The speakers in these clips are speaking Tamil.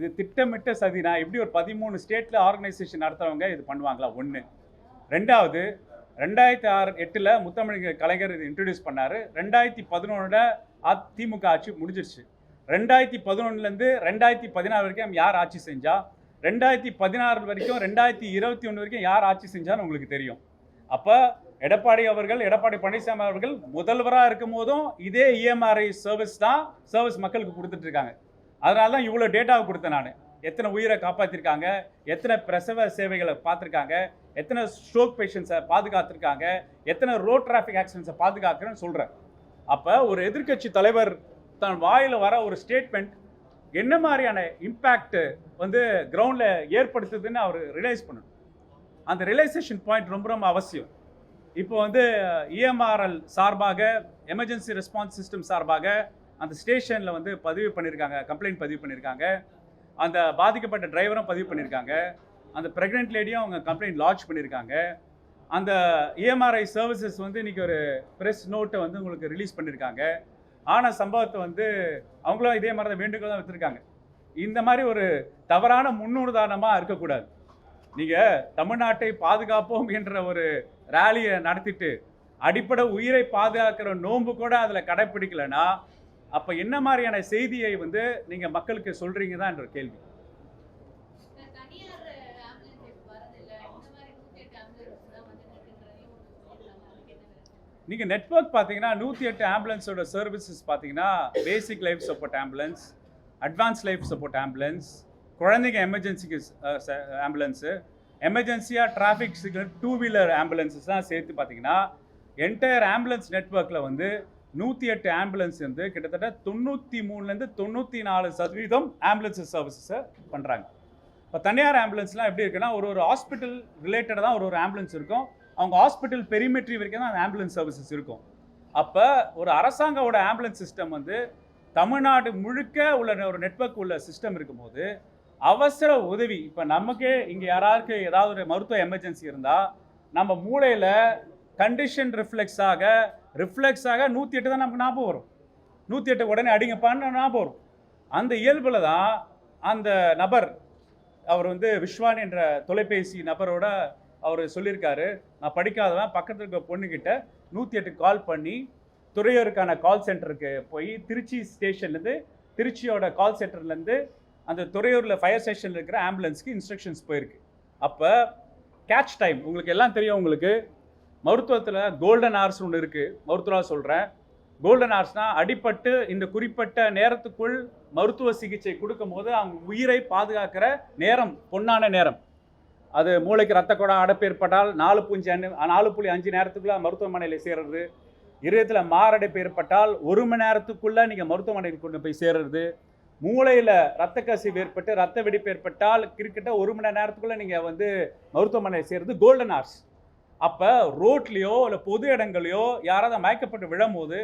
இது திட்டமிட்ட சதினா? எப்படி ஒரு பதிமூணு ஸ்டேட்டில் ஆர்கனைசேஷன் நடத்துகிறவங்க இது பண்ணுவாங்களா? ஒன்று ரெண்டாவது ரெண்டாயிரத்தி ஆறு எட்டில் முத்தமிழ் கலைஞர் இது இன்ட்ரடியூஸ் பண்ணார். ரெண்டாயிரத்தி பதினொன்றில் அதிமுக ஆட்சி முடிஞ்சிருச்சு. ரெண்டாயிரத்தி பதினொன்றுலேருந்து ரெண்டாயிரத்தி பதினாறு வரைக்கும் யார் ஆட்சி செஞ்சா? ரெண்டாயிரத்தி பதினாறு வரைக்கும் ரெண்டாயிரத்தி இருபத்தி ஒன்று வரைக்கும் யார் ஆட்சி செஞ்சான்னு உங்களுக்கு தெரியும். அப்போ எடப்பாடி அவர்கள் எடப்பாடி பழனிசாமி அவர்கள் முதல்வராக இருக்கும் போதும் இதே இஎம்ஆர்ஐ சர்வீஸ் தான் சர்வீஸ் மக்களுக்கு கொடுத்துட்ருக்காங்க அதனால தான் இவ்வளோ டேட்டாவை கொடுத்தேன் நான். எத்தனை உயிரை காப்பாற்றிருக்காங்க எத்தனை பிரசவ சேவைகளை பார்த்துருக்காங்க எத்தனை ஸ்ட்ரோக் பேஷண்ட்ஸை பாதுகாத்திருக்காங்க எத்தனை ரோட் டிராஃபிக் ஆக்சிடென்ட்ஸை பாதுகாக்கிறேன்னு சொல்கிறேன் அப்போ ஒரு எதிர்க்கட்சி தலைவர் தன் வாயில் வர ஒரு ஸ்டேட்மெண்ட் என்ன மாதிரியான இம்பேக்ட் வந்து கிரவுண்டில் ஏற்படுத்துதுன்னு அவர் ரியலைஸ் பண்ணணும். அந்த ரியலைசேஷன் பாயிண்ட் ரொம்ப ரொம்ப அவசியம். இப்போ வந்து இஎம்ஆர்எல் சார்பாக எமர்ஜென்சி ரெஸ்பான்ஸ் சிஸ்டம் சார்பாக அந்த ஸ்டேஷனில் வந்து பதிவு பண்ணியிருக்காங்க கம்ப்ளைண்ட் பதிவு பண்ணியிருக்காங்க அந்த பாதிக்கப்பட்ட டிரைவரும் பதிவு பண்ணியிருக்காங்க அந்த ப்ரெக்னென்ட் லேடியும் அவங்க கம்ப்ளைண்ட் லாட்ச் பண்ணியிருக்காங்க அந்த இஎம்ஆர்ஐ சர்வீசஸ் வந்து இன்றைக்கி ஒரு ப்ரெஸ் நோட்டை வந்து உங்களுக்கு ரிலீஸ் பண்ணியிருக்காங்க ஆன சம்பவத்தை வந்து அவங்களும் இதே மாதிரி தான் வேண்டுகோள் தான் வச்சுருக்காங்க இந்த மாதிரி ஒரு தவறான முன்னுதாரணமாக இருக்கக்கூடாது. நீங்கள் தமிழ்நாட்டை பாதுகாப்போம் என்ற ஒரு ரேலியை நடத்திட்டு அடிப்படை உயிரை பாதுகாக்கிற நோன்பு கூட அதில் கடைப்பிடிக்கலைன்னா அப்போ என்ன மாதிரியான செய்தியை வந்து நீங்கள் மக்களுக்கு சொல்கிறீங்க தான் என்ற கேள்வி? நீங்கள் நெட்வொர்க் பார்த்தீங்கன்னா நூற்றி எட்டு ஆம்புலன்ஸோட சர்வீசஸ் பார்த்தீங்கன்னா basic life support ambulance advance life support ambulance குழந்தைங்க எமர்ஜென்சிக்கு ambulance எமர்ஜென்சியாக traffic signal two wheeler ambulances தான் சேர்த்து பார்த்தீங்கன்னா என்டையர் ஆம்புலன்ஸ் நெட்வொர்க்கில் வந்து நூற்றி எட்டு ஆம்புலன்ஸ் வந்து கிட்டத்தட்ட தொண்ணூற்றி மூணுலேருந்து தொண்ணூற்றி நாலு சதவீதம் ஆம்புலன்ஸ் சர்வீஸஸை பண்ணுறாங்க இப்போ தனியார் ஆம்புலன்ஸ்லாம் எப்படி இருக்குன்னா ஒரு ஒரு ஹாஸ்பிட்டல் ரிலேட்டடாக தான் ஒரு ஒரு ஆம்புலன்ஸ் இருக்கும். அவங்க ஹாஸ்பிட்டல் பெரிமெட்ரி வரைக்கும் தான் அந்த ஆம்புலன்ஸ் சர்வீசஸ் இருக்கும். அப்போ ஒரு அரசாங்கோட ஆம்புலன்ஸ் சிஸ்டம் வந்து தமிழ்நாடு முழுக்க உள்ள ஒரு நெட்வொர்க் உள்ள சிஸ்டம் இருக்கும்போது அவசர உதவி இப்போ நமக்கே இங்கே யாராருக்கு ஏதாவது ஒரு மருத்துவ எமர்ஜென்சி இருந்தால் நம்ம மூளையில் கண்டிஷன் ரிஃப்ளெக்ஸாக ரிஃப்ளெக்ஸாக நூற்றி எட்டு தான் நமக்கு ஞாபகம் வரும். நூற்றி எட்டு உடனே அடிங்கப்பான்னு ஞாபகம் வரும். அந்த இயல்பில் தான் அந்த நபர் அவர் வந்து விஸ்வான் என்ற தொலைபேசி நபரோட அவர் சொல்லியிருக்காரு. நான் படிக்காதவன் பக்கத்தில் இருக்க பொண்ணுக்கிட்ட நூற்றி எட்டு கால் பண்ணி துறையூருக்கான கால் சென்டருக்கு போய் திருச்சி ஸ்டேஷன்லேருந்து திருச்சியோட கால் சென்டர்லேருந்து அந்த துறையூரில் ஃபயர் ஸ்டேஷனில் இருக்கிற ஆம்புலன்ஸ்க்கு இன்ஸ்ட்ரக்ஷன்ஸ் போயிருக்கு. அப்போ கேட்ச் டைம் உங்களுக்கு எல்லாம் தெரியும் உங்களுக்கு. மருத்துவத்தில் கோல்டன் ஆர்ஸ் ஒன்று இருக்குது மருத்துவராக சொல்கிறேன் கோல்டன் ஆர்ஸ்னால் அடிப்பட்டு இந்த குறிப்பிட்ட நேரத்துக்குள் மருத்துவ சிகிச்சை கொடுக்கும்போது அவங்க உயிரை பாதுகாக்கிற நேரம் பொன்னான நேரம். அது மூளைக்கு ரத்த குடம் அடைப்பு ஏற்பட்டால் நாலு புஞ்சு அஞ்சு நாலு புள்ளி அஞ்சு நேரத்துக்குள்ளே மருத்துவமனையில் சேர்றது. இதயத்தில் மாரடைப்பு ஏற்பட்டால் ஒரு மணி நேரத்துக்குள்ளே நீங்கள் மருத்துவமனையில் கொண்டு போய் சேர்றது. மூளையில் ரத்த கசிவு ஏற்பட்டு ரத்த வெடிப்பு ஏற்பட்டால் கிரிக்கெட்டை ஒரு மணி நேரத்துக்குள்ளே நீங்கள் வந்து மருத்துவமனையில் சேர்றது கோல்டன் ஆர்ஸ் அப்போ ரோட்லேயோ இல்லை பொது இடங்களையோ யாராவது மயக்கப்பட்டு விழும்போது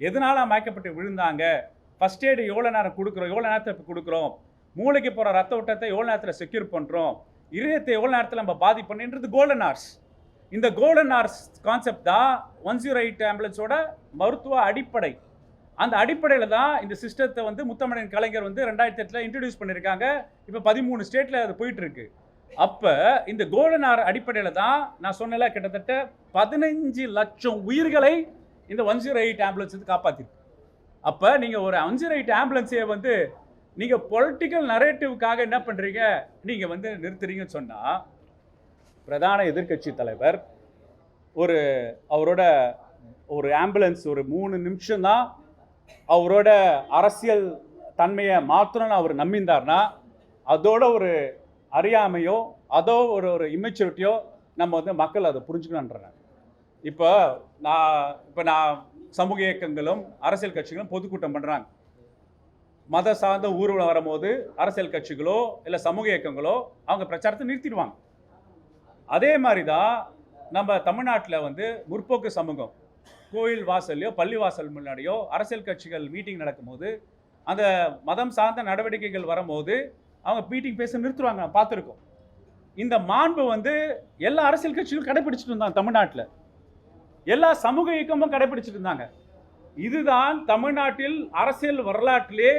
எதனால மயக்கப்பட்டு விழுந்தாங்க? ஃபஸ்ட் எய்டு எவ்வளோ நேரம் கொடுக்குறோம்? எவ்வளோ நேரத்தில் கொடுக்குறோம்? மூளைக்கு போகிற ரத்த ஓட்டத்தை எவ்வளோ நேரத்தில் செக்யூர் பண்ணுறோம் இதயத்தை எவ்வளோ நேரத்தில் நம்ம பாதிப்பண்ணுன்றது கோல்டன் ஆர்ஸ் இந்த கோல்டன் ஆர்ஸ் கான்செப்ட் தான் ஒன் ஜீரோ எயிட் ஆம்புலன்ஸோட மருத்துவ அடிப்படை. அந்த அடிப்படையில் தான் இந்த சிஸ்டத்தை வந்து முத்தமிழன் கலைஞர் வந்து ரெண்டாயிரத்தி எட்டில் இன்ட்ரடியூஸ் பண்ணியிருக்காங்க இப்போ பதிமூணு ஸ்டேட்டில் அது போயிட்டுருக்கு அப்போ இந்த கோல்டன் ஆர் அடிப்படையில் தான் நான் சொன்னல கிட்டத்தட்ட பதினஞ்சு லட்சம் உயிர்களை இந்த ஒன் ஜீரோ எயிட் ஆம்புலன்ஸ் வந்து காப்பாற்றிருக்கு அப்போ நீங்கள் ஒரு ஒன் ஜீரோ எயிட் ஆம்புலன்ஸை வந்து நீங்கள் பொலிட்டிக்கல் நரேட்டிவ்க்காக என்ன பண்ணுறீங்க நீங்கள் வந்து நிறுத்துறீங்கன்னு சொன்னால் பிரதான எதிர்க்கட்சி தலைவர் ஒரு அவரோட ஒரு ஆம்புலன்ஸ் ஒரு மூணு நிமிஷம் தான் அவரோட அரசியல் தன்மையை மாற்றணும்னு அவர் நம்பியிருந்தார்னா அதோட ஒரு அறியாமையோ அதோ ஒரு ஒரு இம்மெச்சூரிட்டியோ நம்ம வந்து மக்கள் அதை புரிஞ்சுக்கணுன்றேன் இப்போ நான் இப்போ நான் சமூக இயக்கங்களும் அரசியல் கட்சிகளும் பொதுக்கூட்டம் பண்ணுறாங்க மத சார்ந்த ஊர்வலம் வரும்போது அரசியல் கட்சிகளோ இல்லை சமூக இயக்கங்களோ அவங்க பிரச்சாரத்தை நிறுத்திடுவாங்க. அதே மாதிரி தான் நம்ம தமிழ்நாட்டில் வந்து முற்போக்கு சமூகம் கோயில் வாசல்லையோ பள்ளி வாசல் முன்னாடியோ அரசியல் கட்சிகள் மீட்டிங் நடக்கும்போது அந்த மதம் சார்ந்த நடவடிக்கைகள் வரும்போது அவங்க மீட்டிங் பேச நிறுத்துவாங்க நான் பார்த்துருக்கோம். இந்த மாண்பு வந்து எல்லா அரசியல் கட்சிகளும் கடைபிடிச்சிட்டு இருந்தாங்க தமிழ்நாட்டில். எல்லா சமூக இயக்கமும் கடைபிடிச்சிட்டு இருந்தாங்க. இதுதான் தமிழ்நாட்டில் அரசியல் வரலாற்றிலே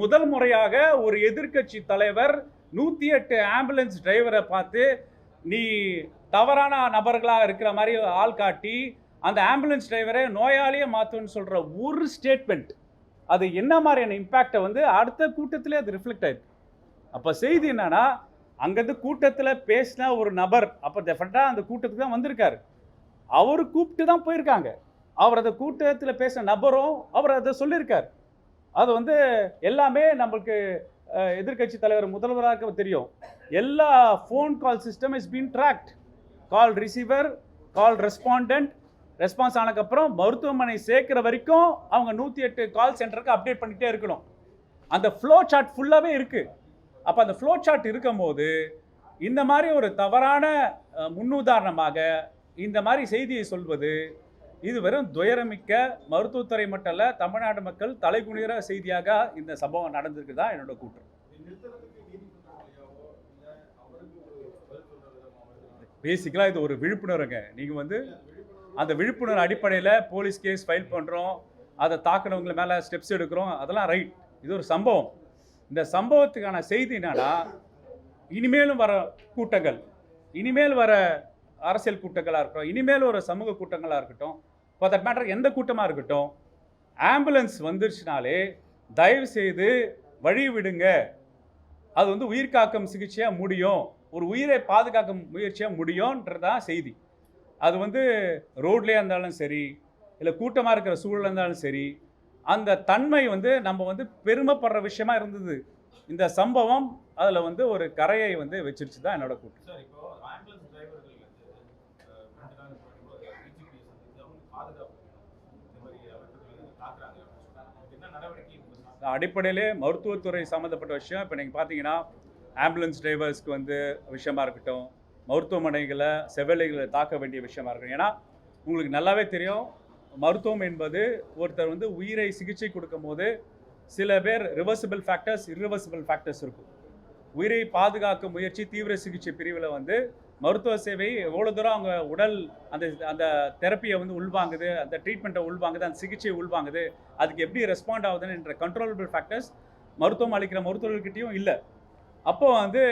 முதல் முறையாக ஒரு எதிர்க்கட்சி தலைவர் நூற்றி எட்டு ஆம்புலன்ஸ் டிரைவரை பார்த்து நீ தவறான நபர்களாக இருக்கிற மாதிரி ஆள் காட்டி அந்த ஆம்புலன்ஸ் டிரைவரை நோயாளியை மாற்றுன்னு சொல்கிற ஒரு ஸ்டேட்மெண்ட் அது என்ன மாதிரியான இம்பேக்டை வந்து அடுத்த கூட்டத்திலே அது ரிஃப்ளெக்ட் ஆயிருக்கு. அப்போ செய்தி என்னன்னா அங்கேருந்து கூட்டத்தில் பேசின ஒரு நபர் அப்போ டெஃபினட்டாக அந்த கூட்டத்துக்கு தான் வந்திருக்காரு. அவர் கூப்பிட்டு தான் போயிருக்காங்க. அவர் அந்த கூட்டத்தில் பேசின நபரும் அவர் அதை சொல்லியிருக்கார். அது வந்து எல்லாமே நம்மளுக்கு எதிர்க்கட்சி தலைவர் முதல்வராக தெரியும். எல்லா phone call system is been tracked call receiver call respondent response ஆனதுக்கப்புறம் மருத்துவமனை சேர்க்குற வரைக்கும் அவங்க நூற்றி எட்டு கால் சென்டருக்கு அப்டேட் பண்ணிகிட்டே இருக்கணும். அந்த ஃப்ளோ சார்ட் ஃபுல்லாகவே இருக்குது அப்போ அந்த ஃப்ளோ சார்ட் இருக்கும்போது இந்த மாதிரி ஒரு தவறான முன்னுதாரணமாக இந்த மாதிரி செய்தியை சொல்வது இது வெறும் துயரமிக்க மருத்துவத்துறை மட்டும் தமிழ்நாடு மக்கள் தலைகுனிற செய்தியாக இந்த சம்பவம் நடந்திருக்கு தான் என்னோட கூற்று. பேசிக்கலாக இது ஒரு விழிப்புணர்வுங்க. நீங்கள் வந்து அந்த விழிப்புணர்வு அடிப்படையில் போலீஸ் கேஸ் ஃபைல் பண்ணுறோம் அதை தாக்குனவங்க மேலே ஸ்டெப்ஸ் எடுக்கிறோம் அதெல்லாம் ரைட் இது ஒரு சம்பவம். இந்த சம்பவத்துக்கான செய்தி என்னன்னா இனிமேலும் வர கூட்டங்கள் இனிமேல் வர அரசியல் கூட்டங்களாக இருக்கட்டும் இனிமேல் ஒரு சமூக கூட்டங்களாக இருக்கட்டும் இப்போ தட் மேட்டர் எந்த கூட்டமாக இருக்கட்டும் ஆம்புலன்ஸ் வந்துருச்சுனாலே தயவு செய்து வழி விடுங்க. அது வந்து உயிர் காக்கும் சிகிச்சையாக முடியும். ஒரு உயிரை பாதுகாக்கும் முயற்சியாக முடியும்ன்றதான் செய்தி. அது வந்து ரோட்லேயே இருந்தாலும் சரி இல்லை கூட்டமாக இருக்கிற சூழலாக இருந்தாலும் சரி அந்த தன்மை வந்து நம்ம வந்து பெருமைப்படுற விஷயமா இருந்தது. இந்த சம்பவம் அதில் வந்து ஒரு கரையை வந்து வச்சிருச்சு தான் என்னோட கூட்டம்? அடிப்படையிலே மருத்துவத்துறை சம்மந்தப்பட்ட விஷயம். இப்போ நீங்கள் பார்த்தீங்கன்னா ஆம்புலன்ஸ் டிரைவர்ஸ்க்கு வந்து விஷயமா இருக்கட்டும் மருத்துவமனைகளை செவிலிகளை தாக்க வேண்டிய விஷயமா இருக்கட்டும். ஏன்னா உங்களுக்கு நல்லாவே தெரியும் மருத்துவம் என்பது ஒருத்தர் வந்து உயிரை சிகிச்சை கொடுக்கும்போது சில பேர் ரிவர்சிபிள் ஃபேக்டர்ஸ் irreversible ஃபேக்டர்ஸ் இருக்கும். உயிரை பாதுகாக்கும் முயற்சி தீவிர சிகிச்சை பிரிவில் வந்து மருத்துவ சேவை எவ்வளோ தூரம் அவங்க உடல் அந்த அந்த தெரப்பியை வந்து உள்வாங்குது அந்த ட்ரீட்மெண்ட்டை உள்வாங்குது அந்த சிகிச்சையை உள்வாங்குது அதுக்கு எப்படி ரெஸ்பாண்ட் ஆகுதுன்னு என்ற கண்ட்ரோலபிள் ஃபேக்டர்ஸ் மருத்துவம் அளிக்கிற மருத்துவர்கிட்டையும் இல்லை. அப்போ வந்து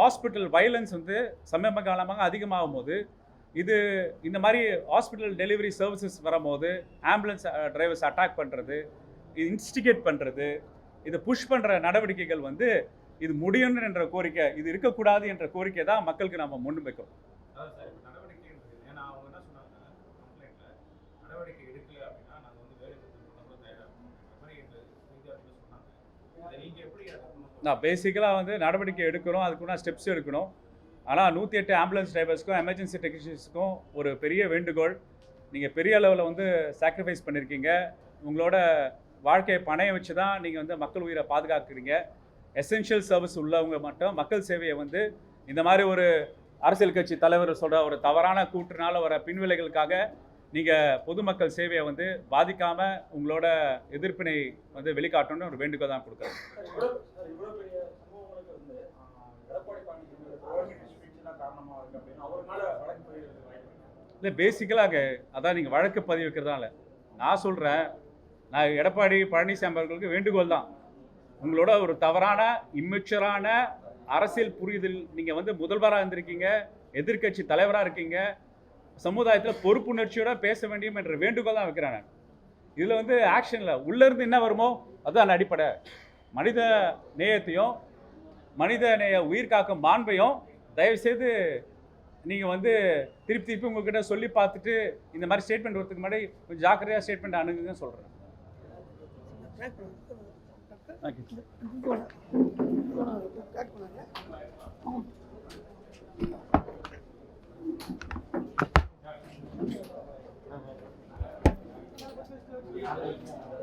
ஹாஸ்பிட்டல் வயலன்ஸ் வந்து சமீப காலமாக அதிகமாகும் போது இது இந்த மாதிரி ஹாஸ்பிட்டல் டெலிவரி சர்வீசஸ் வரும்போது ஆம்புலன்ஸ் டிரைவர்ஸ் அட்டாக் பண்ணுறது இது இன்ஸ்டிகேட் பண்ணுறது இதை புஷ் பண்ணுற நடவடிக்கைகள் வந்து இது முடியணும் என்ற கோரிக்கை இது இருக்கக்கூடாது என்ற கோரிக்கை தான் மக்களுக்கு நம்ம கொண்டு வந்து- நான் பேசிக்கலாக வந்து நடவடிக்கை எடுக்கணும் அதுக்குன்னா ஸ்டெப்ஸ் எடுக்கணும். ஆனால் நூற்றி எட்டு ஆம்புலன்ஸ் டிரைவர்ஸ்க்கும் எமர்ஜென்சி டெக்னீஷியன்ஸுக்கும் ஒரு பெரிய வேண்டுகோள். நீங்கள் பெரிய அளவில் வந்து சாக்ரிஃபைஸ் பண்ணியிருக்கீங்க உங்களோட வாழ்க்கையை பணைய வச்சு தான் நீங்கள் வந்து மக்கள் உயிரை பாதுகாக்கிறீங்க. எசென்ஷியல் சர்வீஸ் உள்ளவங்க மட்டும் மக்கள் சேவையை வந்து இந்த மாதிரி ஒரு அரசியல் கட்சி தலைவர் சொல்கிற ஒரு தவறான கூற்றுனால வர பின்விளைகளுக்காக நீங்கள் பொதுமக்கள் சேவையை வந்து பாதிக்காமல் உங்களோட எதிர்ப்பினை வந்து வெளிக்காட்டணும்னு ஒரு வேண்டுகோள் தான் கொடுக்குறேன் இவ்வளவு சார், இவ்வளவு பெரிய சம்பவங்களுக்கு வந்து ஆஹ், எடப்பாடி பழனிசாமி கவர்மெண்ட் ஸ்பீச் தான் காரணமா இருக்கு அப்படின்னு அவர் மேல வழக்கு பதிவு வாய்ப்பு இருக்கு. இல்லை பேசிக்கலாக அதான் நீங்கள் வழக்கு பதிவு வைக்கிறதால நான் சொல்கிறேன் நான் எடப்பாடி பழனிசாமி அவர்களுக்கு வேண்டுகோள் தான். உங்களோட ஒரு தவறான இம்மெச்சரான அரசியல் புரிதல் நீங்கள் வந்து முதல்வராக இருந்திருக்கீங்க எதிர்க்கட்சி தலைவராக இருக்கீங்க சமுதாயத்தில் பொறுப்புணர்ச்சியோட பேச வேண்டியும் என்ற வேண்டுகோள் தான் வைக்கிறேன் நான். இதில் வந்து ஆக்ஷனில் உள்ளேருந்து என்ன வருமோ அதுதான் அடிப்படை. மனித நேயத்தையும் மனித நேய உயிர் காக்கும் மாண்பையும் தயவுசெய்து நீங்கள் வந்து திருப்பி திருப்பி உங்ககிட்ட சொல்லி பார்த்துட்டு இந்த மாதிரி ஸ்டேட்மெண்ட் வரதுக்கு முன்னாடி கொஞ்சம் ஜாக்கிரதையாக ஸ்டேட்மெண்ட் அணுகுங்கன்னு சொல்கிறேன் Thank you.